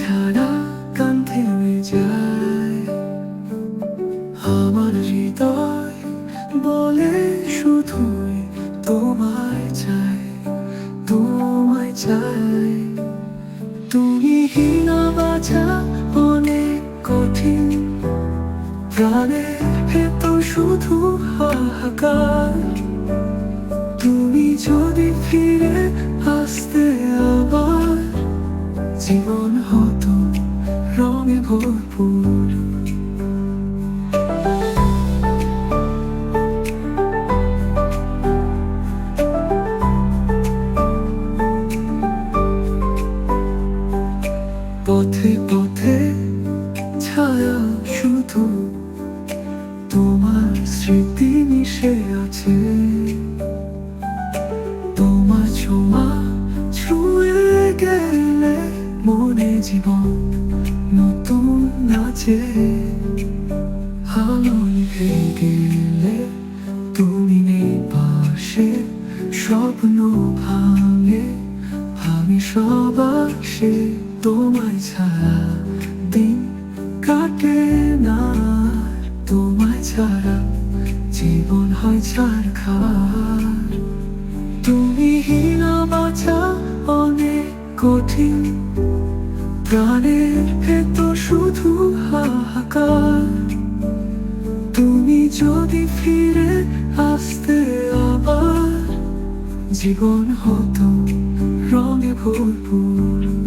ছাড়া কান যায়। আমার হৃদয় বলে শুধুই তোমায় চাই তোমায় বাছা অনেক কঠিন, প্রাণে এত শুধু হাহাকার। তুমি যদি ফিরে আসতে আবার, জীবন হয় ভরপুর পথে পথে ছায়া শুধু তোমার স্মৃতি মিশে আছে। তোমার ছোঁয়া ছুঁয়ে গেলে মনে জীবন তুমি নেই পাশে আমি সবার সে তোমায় ছাড়া কাটে না। তোমায় জীবন হয় ছাড় খার তুমি কঠিন প্রাণের ভেতর শুধু হাহাকার। তুমি যদি ফিরে আসতে আবার জীবন হতো রঙে ভরপুর।